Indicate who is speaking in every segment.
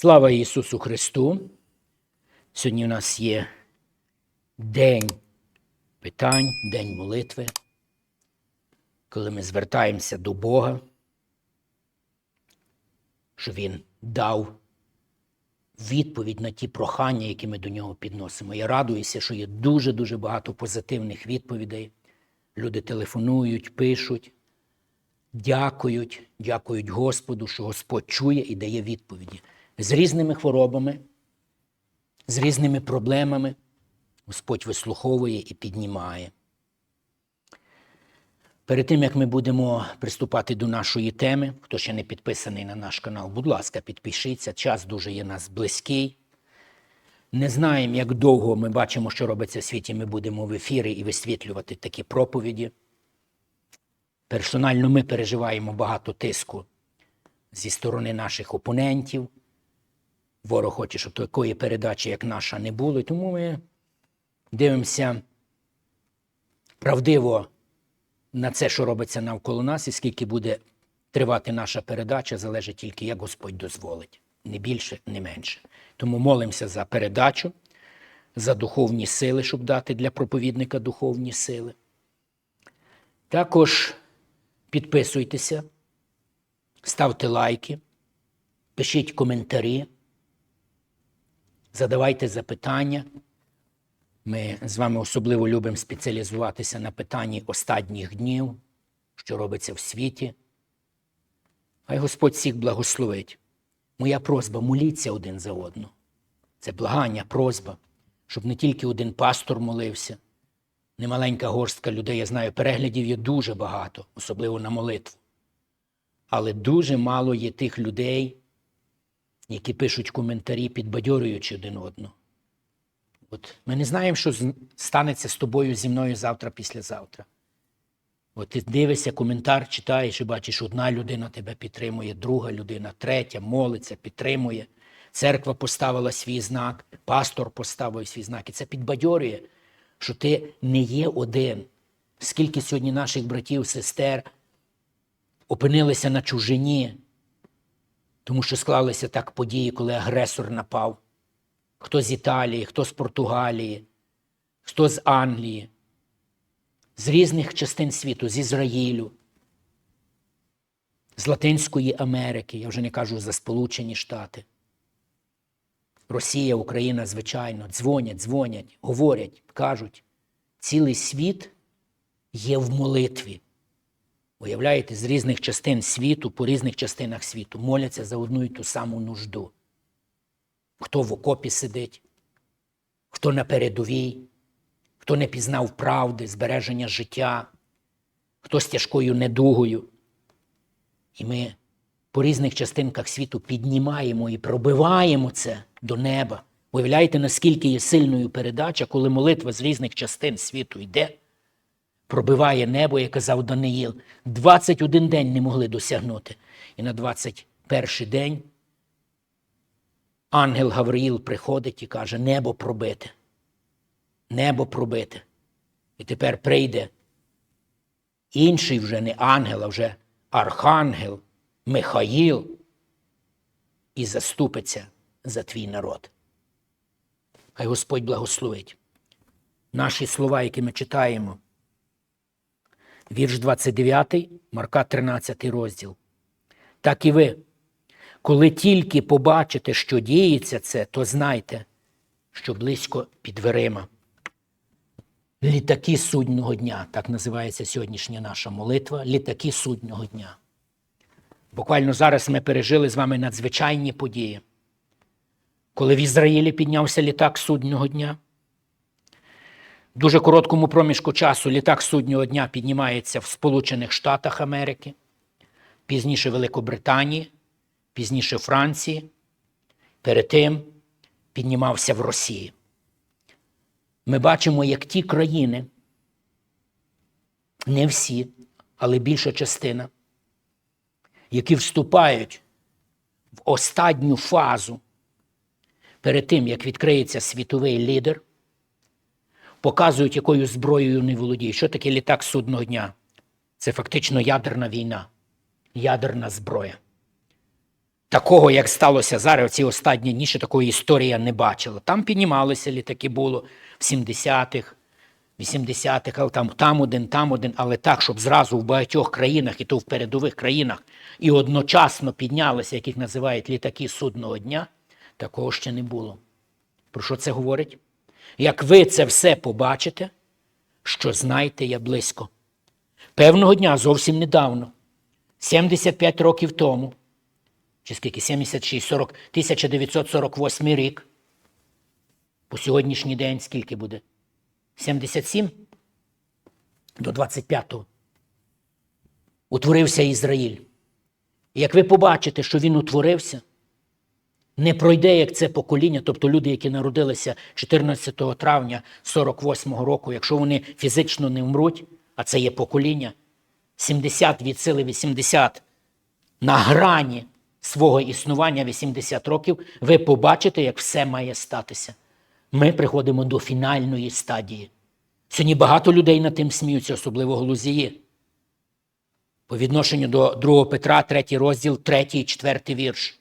Speaker 1: Слава Ісусу Христу! Сьогодні у нас є день питань, день молитви, коли ми звертаємося до Бога, що Він дав відповідь на ті прохання, які ми до нього підносимо. Я радуюся, що є дуже-дуже багато позитивних відповідей. Люди телефонують, пишуть, дякують, дякують Господу, що Господь чує і дає відповіді. З різними хворобами, з різними проблемами Господь вислуховує і піднімає. Перед тим, як ми будемо приступати до нашої теми, хто ще не підписаний на наш канал, будь ласка, підпишіться. Час дуже є нас близький. Не знаємо, як довго ми бачимо, що робиться в світі. Ми будемо в ефірі і висвітлювати такі проповіді. Персонально ми переживаємо багато тиску зі сторони наших опонентів. Ворог хоче, щоб такої передачі, як наша, не було. І тому ми дивимося правдиво на це, що робиться навколо нас, і скільки буде тривати наша передача, залежить тільки, як Господь дозволить. Не більше, не менше. Тому молимося за передачу, за духовні сили, щоб дати для проповідника духовні сили. Також підписуйтеся, ставте лайки, пишіть коментарі, задавайте запитання. Ми з вами особливо любимо спеціалізуватися на питанні останніх днів, що робиться в світі. Хай Господь всіх благословить. Моя просьба моліться один за одного. Це благання, просьба, щоб не тільки один пастор молився, не маленька горстка людей. Я знаю, переглядів є дуже багато, особливо на молитву. Але дуже мало є тих людей, які пишуть коментарі, підбадьорюючи один одного. От ми не знаємо, що станеться з тобою зі мною завтра, післязавтра. От ти дивишся, коментар читаєш і бачиш, одна людина тебе підтримує, друга людина, третя молиться, підтримує. Церква поставила свій знак, пастор поставив свій знак. І це підбадьорює, що ти не є один. Скільки сьогодні наших братів, сестер опинилися на чужині, тому що склалися так події, коли агресор напав. Хто з Італії, хто з Португалії, хто з Англії, з різних частин світу, з Ізраїлю, з Латинської Америки, я вже не кажу за Сполучені Штати. Росія, Україна, звичайно, дзвонять, дзвонять, говорять, кажуть, цілий світ є в молитві. Уявляєте, з різних частин світу, по різних частинах світу моляться за одну і ту саму нужду. Хто в окопі сидить, хто на передовій, хто не пізнав правди, збереження життя, хто з тяжкою недугою. І ми по різних частинках світу піднімаємо і пробиваємо це до неба. Уявляєте, наскільки є сильною передача, коли молитва з різних частин світу йде, пробиває небо, як казав Даниїл. 21 день не могли досягнути. І на 21 день ангел Гавриїл приходить і каже: небо пробите, небо пробите. І тепер прийде інший вже не ангел, а вже архангел Михаїл і заступиться за твій народ. Хай Господь благословить. Наші слова, які ми читаємо. Вірш 29, Марка 13 розділ. Так і ви, коли тільки побачите, що діється це, то знайте, що близько під дверима. Літаки судного дня, так називається сьогоднішня наша молитва. Літаки судного дня. Буквально зараз ми пережили з вами надзвичайні події. Коли в Ізраїлі піднявся літак суднього дня, дуже короткому проміжку часу літак суднього дня піднімається в Сполучених Штатах Америки, пізніше Великобританії, пізніше Франції, перед тим піднімався в Росії. Ми бачимо, як ті країни, не всі, але більша частина, які вступають в останню фазу перед тим, як відкриється світовий лідер, показують, якою зброєю не володіють. Що таке літак судного дня? Це фактично ядерна війна, ядерна зброя. такого, як сталося зараз, ці останні дні, ще такої історії не бачила. Там піднімалися літаки, було в 70-х, 80-х, але там, там один, там один, але так, щоб зразу в багатьох країнах, і то в передових країнах, і одночасно піднялися, як їх називають літаки судного дня, такого ще не було. Про що це говорить? Як ви це все побачите, що знайте я близько. Певного дня, зовсім недавно, 75 років тому, чи скільки 76, 40, 1948 рік, по сьогоднішній день скільки буде? 77 до 25-го. Утворився Ізраїль. І як ви побачите, що він утворився, не пройде як це покоління, тобто люди, які народилися 14 травня 48-го року, якщо вони фізично не вмруть, а це є покоління, 70 від сили 80 на грані свого існування 80 років, ви побачите, як все має статися. Ми приходимо до фінальної стадії. Сьогодні багато людей над тим сміються, особливо глузії. По відношенню до 2 Петра, 3 розділ, 3 і 4 вірш.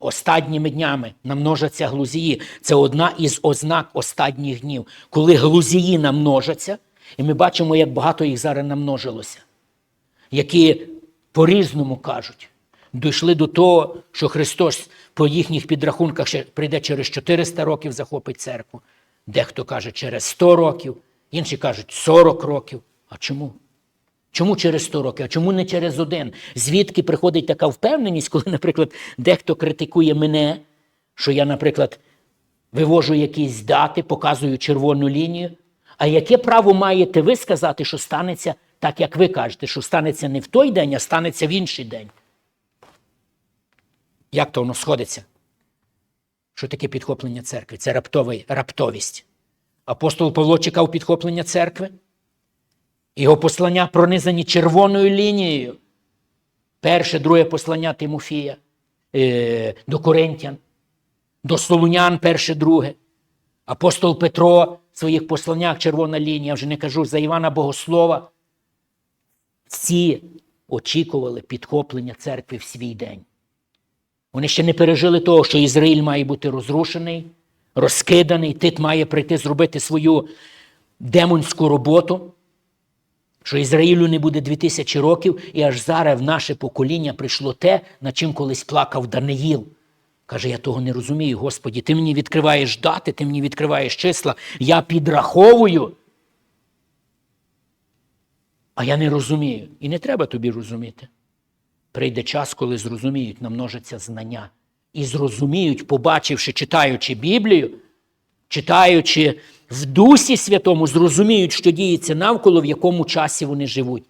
Speaker 1: Останніми днями намножаться глузії. Це одна із ознак останніх днів, коли глузії намножаться, і ми бачимо, як багато їх зараз намножилося, які по-різному кажуть, дійшли до того, що Христос по їхніх підрахунках ще прийде через 400 років, захопить церкву. Дехто каже через 100 років, інші кажуть 40 років. А чому? Чому через 100 років, а чому не через один? Звідки приходить така впевненість, коли, наприклад, дехто критикує мене, що я, наприклад, вивожу якісь дати, показую червону лінію. А яке право маєте ви сказати, що станеться так, як ви кажете, що станеться не в той день, а станеться в інший день? Як то воно сходиться? Що таке підхоплення церкви? Це раптовий, раптовість. Апостол Павло чекав підхоплення церкви. Його послання пронизані червоною лінією. Перше, друге послання Тимофія е, до Коринтян, до Солунян, перше, друге. Апостол Петро в своїх посланнях червона лінія, вже не кажу за Івана Богослова. Всі очікували підхоплення церкви в свій день. Вони ще не пережили того, що Ізраїль має бути розрушений, розкиданий, Тит має прийти зробити свою демонську роботу що Ізраїлю не буде 2000 років, і аж зараз в наше покоління прийшло те, над чим колись плакав Даниїл. Каже, я того не розумію, Господі, ти мені відкриваєш дати, ти мені відкриваєш числа, я підраховую. А я не розумію. І не треба тобі розуміти. Прийде час, коли зрозуміють, намножаться знання. І зрозуміють, побачивши, читаючи Біблію, читаючи в Дусі Святому, зрозуміють, що діється навколо, в якому часі вони живуть.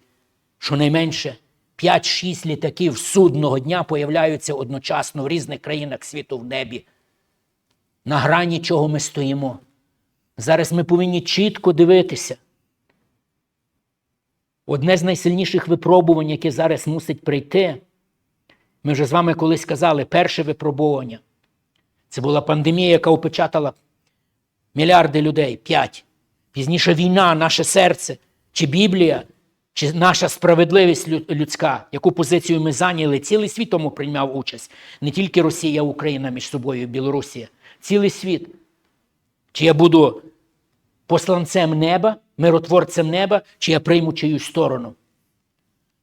Speaker 1: Щонайменше 5-6 літаків судного дня появляються одночасно в різних країнах світу в небі. На грані чого ми стоїмо. Зараз ми повинні чітко дивитися. Одне з найсильніших випробувань, яке зараз мусить прийти, ми вже з вами колись казали, перше випробування. Це була пандемія, яка опечатала мільярди людей, п'ять. Пізніше війна, наше серце, чи Біблія, чи наша справедливість людська, яку позицію ми зайняли, цілий світ тому приймав участь. Не тільки Росія, Україна між собою, Білорусія, цілий світ. Чи я буду посланцем неба, миротворцем неба, чи я прийму чиюсь сторону.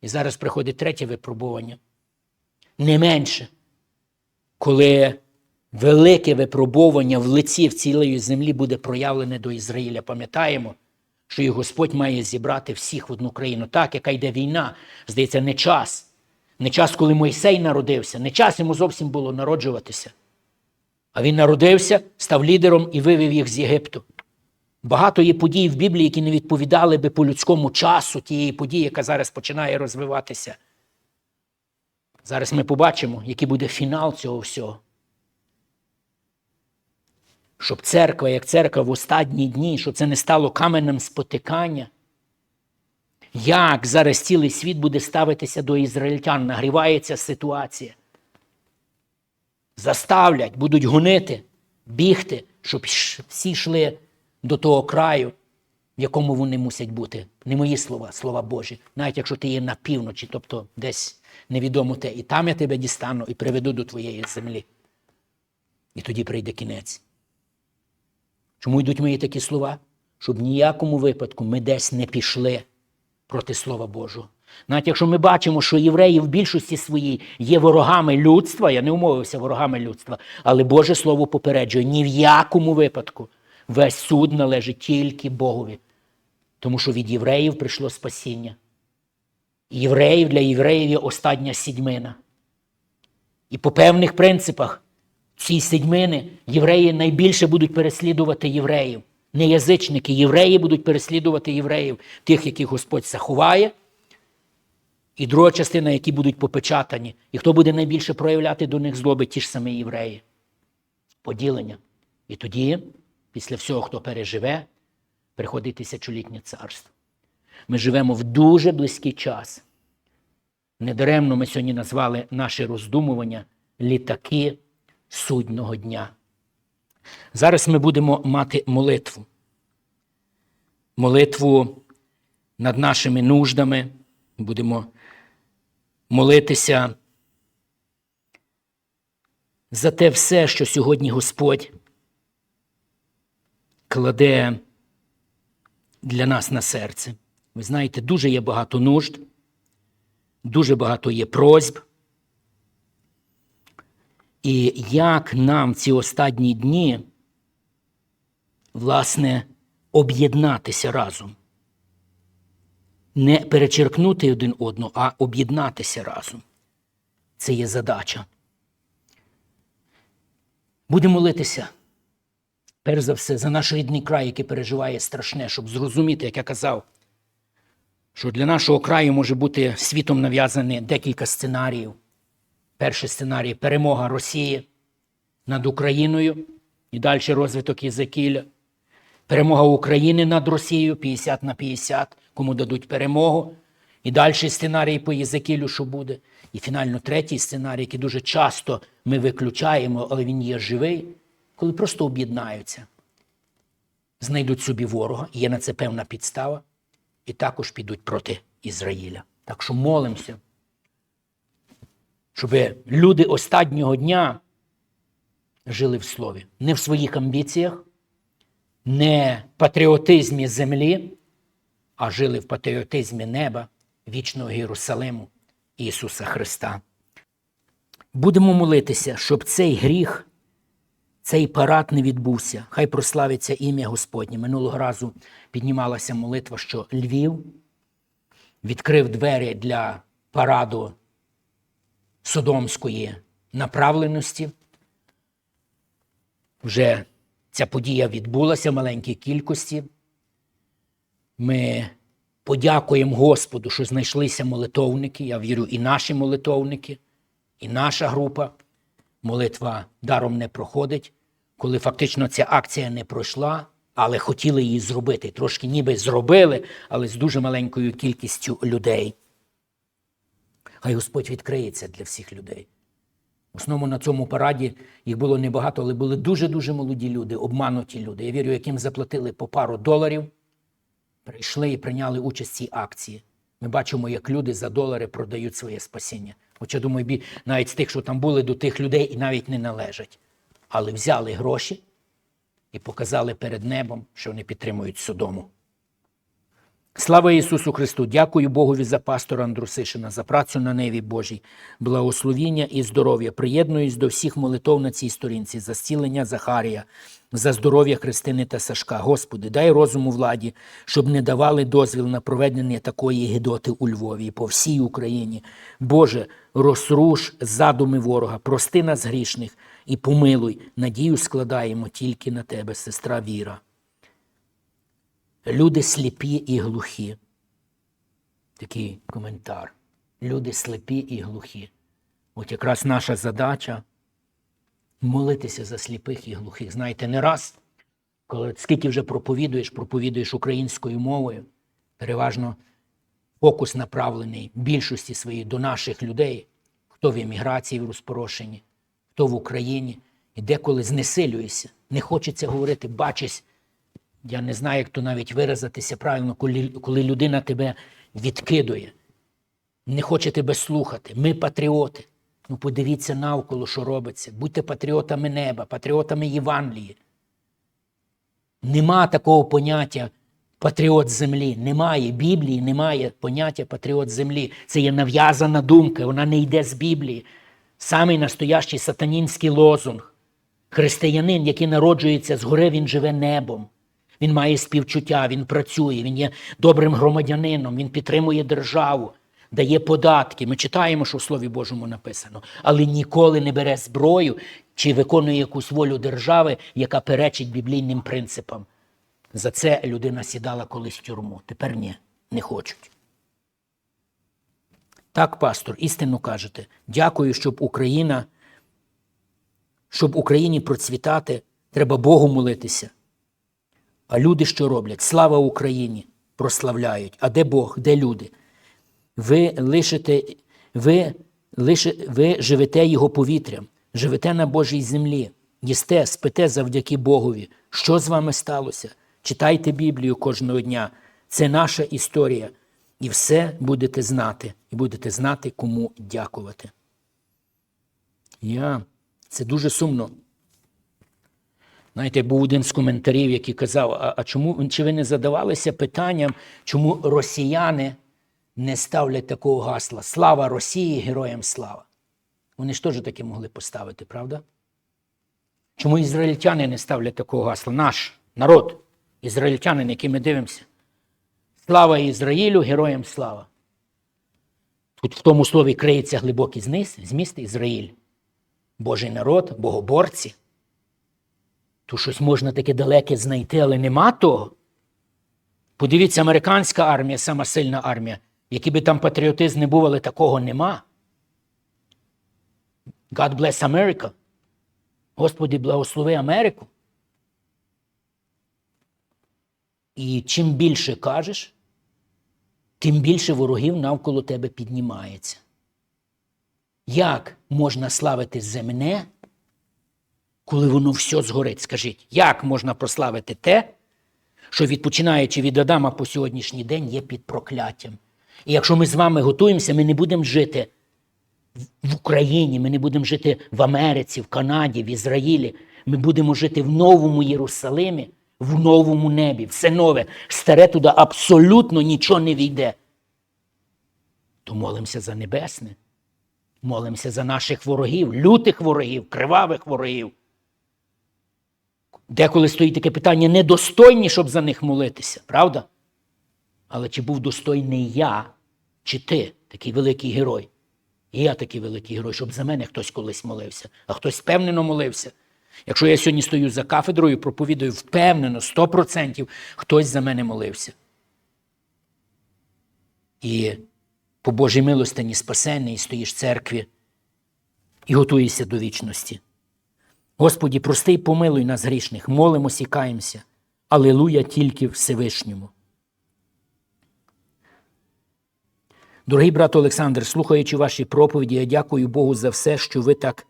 Speaker 1: І зараз приходить третє випробування. Не менше, коли велике випробування в лиці в цілої землі буде проявлене до Ізраїля. Пам'ятаємо, що і Господь має зібрати всіх в одну країну. Так, яка йде війна, здається, не час. Не час, коли Мойсей народився, не час йому зовсім було народжуватися. А він народився, став лідером і вивів їх з Єгипту. Багато є подій в Біблії, які не відповідали би по людському часу тієї події, яка зараз починає розвиватися. Зараз ми побачимо, який буде фінал цього всього щоб церква, як церква в останні дні, щоб це не стало каменем спотикання. Як зараз цілий світ буде ставитися до ізраїльтян, нагрівається ситуація. Заставлять, будуть гонити, бігти, щоб всі йшли до того краю, в якому вони мусять бути. Не мої слова, слова Божі. Навіть якщо ти є на півночі, тобто десь невідомо те, і там я тебе дістану і приведу до твоєї землі. І тоді прийде кінець. Чому йдуть мої такі слова? Щоб в ніякому випадку ми десь не пішли проти Слова Божого. Навіть якщо ми бачимо, що євреї в більшості своїй є ворогами людства, я не умовився ворогами людства, але Боже Слово попереджує, ні в якому випадку весь суд належить тільки Богові. Тому що від євреїв прийшло спасіння. Євреїв для євреїв є остання сідьмина. І по певних принципах ці седьмини євреї найбільше будуть переслідувати євреїв. Не язичники, євреї будуть переслідувати євреїв, тих, яких Господь заховає. І друга частина, які будуть попечатані. І хто буде найбільше проявляти до них злоби, ті ж самі євреї. Поділення. І тоді, після всього, хто переживе, приходить тисячолітнє царство. Ми живемо в дуже близький час. Недаремно ми сьогодні назвали наше роздумування літаки судного дня. Зараз ми будемо мати молитву. Молитву над нашими нуждами. Будемо молитися за те все, що сьогодні Господь кладе для нас на серце. Ви знаєте, дуже є багато нужд, дуже багато є просьб. І як нам ці останні дні, власне, об'єднатися разом. Не перечеркнути один одного, а об'єднатися разом. Це є задача. Будемо молитися, перш за все, за наш рідний край, який переживає страшне, щоб зрозуміти, як я казав, що для нашого краю може бути світом нав'язані декілька сценаріїв. Перший сценарій перемога Росії над Україною і далі розвиток Єзекіля. Перемога України над Росією 50 на 50, кому дадуть перемогу. І далі сценарій по Єзекілю, що буде. І фінально третій сценарій, який дуже часто ми виключаємо, але він є живий, коли просто об'єднаються, знайдуть собі ворога, є на це певна підстава, і також підуть проти Ізраїля. Так що молимося щоб люди останнього дня жили в слові, не в своїх амбіціях, не в патріотизмі землі, а жили в патріотизмі неба, вічного Єрусалиму Ісуса Христа. Будемо молитися, щоб цей гріх, цей парад не відбувся. Хай прославиться ім'я Господнє. Минулого разу піднімалася молитва, що Львів відкрив двері для параду содомської направленості. Вже ця подія відбулася в маленькій кількості. Ми подякуємо Господу, що знайшлися молитовники. Я вірю, і наші молитовники, і наша група. Молитва даром не проходить, коли фактично ця акція не пройшла, але хотіли її зробити. Трошки ніби зробили, але з дуже маленькою кількістю людей. Хай Господь відкриється для всіх людей. В основному на цьому параді їх було небагато, але були дуже-дуже молоді люди, обмануті люди. Я вірю, яким заплатили по пару доларів, прийшли і прийняли участь в цій акції. Ми бачимо, як люди за долари продають своє спасіння. Хоча, думаю, навіть з тих, що там були, до тих людей і навіть не належать. Але взяли гроші і показали перед небом, що вони підтримують Содому. Слава Ісусу Христу! Дякую Богові за пастора Андрусишина, за працю на Неві Божій, благословіння і здоров'я. Приєднуюсь до всіх молитов на цій сторінці, за зцілення Захарія, за здоров'я Христини та Сашка. Господи, дай розуму владі, щоб не давали дозвіл на проведення такої гідоти у Львові і по всій Україні. Боже, розруш задуми ворога, прости нас грішних і помилуй. Надію складаємо тільки на Тебе, сестра Віра. Люди сліпі і глухі. Такий коментар. Люди сліпі і глухі. От якраз наша задача молитися за сліпих і глухих. Знаєте, не раз, коли скільки вже проповідуєш, проповідуєш українською мовою, переважно фокус направлений більшості своїй до наших людей, хто в еміграції в розпорошенні, хто в Україні, і деколи знесилюєшся. Не хочеться говорити, бачиш Я не знаю, як то навіть виразитися правильно, коли, коли людина тебе відкидує, не хоче тебе слухати. Ми патріоти. Ну подивіться навколо, що робиться. Будьте патріотами неба, патріотами Євангелії. Нема такого поняття патріот землі. Немає Біблії, немає поняття патріот землі. Це є нав'язана думка, вона не йде з Біблії. Самий настоящий сатанінський лозунг. Християнин, який народжується згори, він живе небом. Він має співчуття, він працює, він є добрим громадянином, він підтримує державу, дає податки. Ми читаємо, що в Слові Божому написано, але ніколи не бере зброю чи виконує якусь волю держави, яка перечить біблійним принципам. За це людина сідала колись в тюрму. Тепер ні, не хочуть. Так, пастор, істинно кажете. Дякую, щоб Україна, щоб Україні процвітати, треба Богу молитися. А люди що роблять? Слава Україні! Прославляють. А де Бог, де люди? Ви лишите, ви, лише, ви живете його повітрям, живете на Божій землі, їсте, спите завдяки Богові. Що з вами сталося? Читайте Біблію кожного дня. Це наша історія. І все будете знати. І будете знати, кому дякувати. Я. Це дуже сумно. Знаєте, був один з коментарів, який казав: а, а чому чи ви не задавалися питанням, чому росіяни не ставлять такого гасла Слава Росії, героям слава? Вони ж теж таке могли поставити, правда? Чому ізраїльтяни не ставлять такого гасла? Наш народ, ізраїльтяни, на який ми дивимося. Слава Ізраїлю, героям слава. Тут в тому слові криється глибокий зміст Ізраїль. Божий народ, богоборці. То щось можна таке далеке знайти, але нема того. Подивіться, американська армія, сама сильна армія. Який би там патріотизм не був, але такого нема. God bless America. Господи, благослови Америку. І чим більше кажеш, тим більше ворогів навколо тебе піднімається. Як можна славити земне, коли воно все згорить? Скажіть, як можна прославити те, що відпочинаючи від Адама по сьогоднішній день є під прокляттям? І якщо ми з вами готуємося, ми не будемо жити в Україні, ми не будемо жити в Америці, в Канаді, в Ізраїлі. Ми будемо жити в новому Єрусалимі, в новому небі, все нове. Старе туди абсолютно нічого не війде. То молимося за небесне. Молимося за наших ворогів, лютих ворогів, кривавих ворогів. Деколи стоїть таке питання, недостойні, щоб за них молитися, правда? Але чи був достойний я, чи ти, такий великий герой? І я такий великий герой, щоб за мене хтось колись молився, а хтось впевнено молився. Якщо я сьогодні стою за кафедрою, проповідую впевнено, 100% хтось за мене молився. І по Божій милостині спасенний стоїш в церкві і готуєшся до вічності. Господі, прости й помилуй нас грішних, молимось і каємося. Алилуя тільки Всевишньому. Дорогий брат Олександр, слухаючи ваші проповіді, я дякую Богу за все, що ви так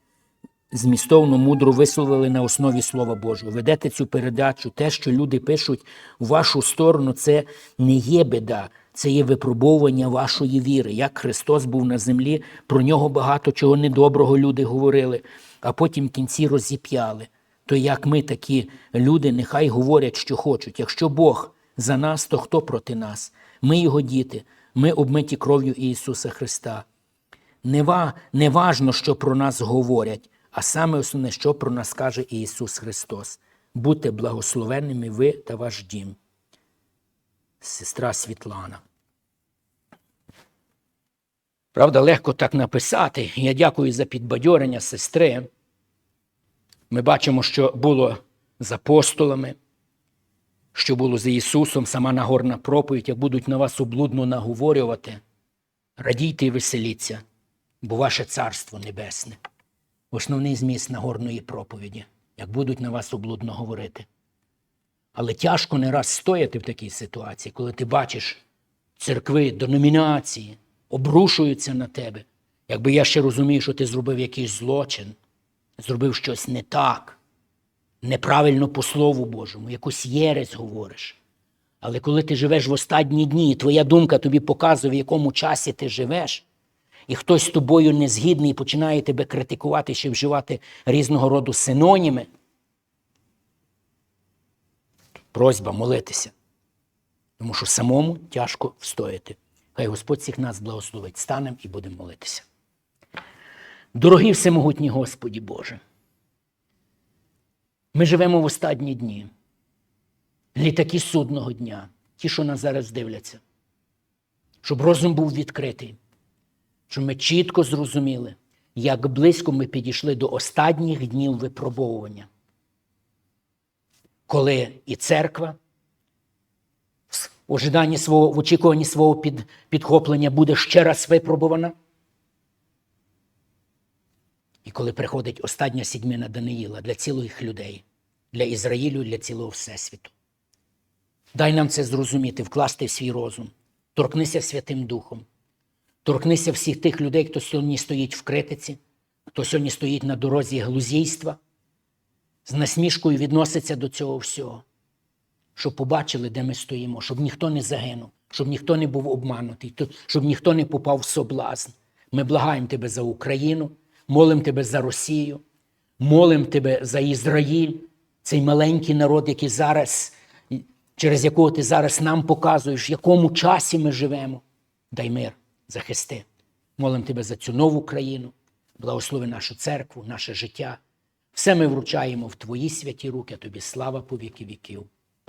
Speaker 1: змістовно, мудро висловили на основі Слова Божого. Ведете цю передачу, те, що люди пишуть в вашу сторону, це не є біда, це є випробовування вашої віри. Як Христос був на землі, про нього багато чого недоброго люди говорили, а потім в кінці розіп'яли. То як ми такі люди, нехай говорять, що хочуть. Якщо Бог за нас, то хто проти нас? Ми його діти, ми обмиті кров'ю Ісуса Христа. Не, ва, не важно, що про нас говорять, а саме основне, що про нас каже Ісус Христос. Будьте благословенними ви та ваш дім. Сестра Світлана. Правда, легко так написати. Я дякую за підбадьорення сестри. Ми бачимо, що було з апостолами, що було з Ісусом, сама Нагорна проповідь, як будуть на вас облудно наговорювати. Радійте і веселіться, бо ваше царство небесне. Основний зміст Нагорної проповіді, як будуть на вас облудно говорити. Але тяжко не раз стояти в такій ситуації, коли ти бачиш церкви, деномінації, обрушуються на тебе. Якби я ще розумію, що ти зробив якийсь злочин, зробив щось не так. неправильно по Слову Божому, якусь єресь говориш. Але коли ти живеш в останні дні, і твоя думка тобі показує, в якому часі ти живеш, і хтось з тобою не згідний і починає тебе критикувати чи вживати різного роду синоніми, просьба молитися. Тому що самому тяжко встояти. Хай Господь всіх нас благословить. Станемо і будемо молитися. Дорогий всемогутній Господі Боже, ми живемо в останні дні, літаки судного дня, ті, що нас зараз дивляться, щоб розум був відкритий, щоб ми чітко зрозуміли, як близько ми підійшли до останніх днів випробовування, коли і церква ожиданні свого, в очікуванні свого під, підхоплення буде ще раз випробувана. І коли приходить остання сідьмина Даниїла для цілих людей, для Ізраїлю, для цілого Всесвіту. Дай нам це зрозуміти, вкласти в свій розум, торкнися Святим Духом, торкнися всіх тих людей, хто сьогодні стоїть в критиці, хто сьогодні стоїть на дорозі глузійства, з насмішкою відноситься до цього всього, щоб побачили, де ми стоїмо, щоб ніхто не загинув, щоб ніхто не був обманутий, щоб ніхто не попав в соблазн. Ми благаємо Тебе за Україну, молимо Тебе за Росію, молимо Тебе за Ізраїль, цей маленький народ, який зараз, через якого ти зараз нам показуєш, в якому часі ми живемо. Дай мир, захисти. Молимо Тебе за цю нову країну, благослови нашу церкву, наше життя. Все ми вручаємо в Твої святі руки, а Тобі слава по віки віків.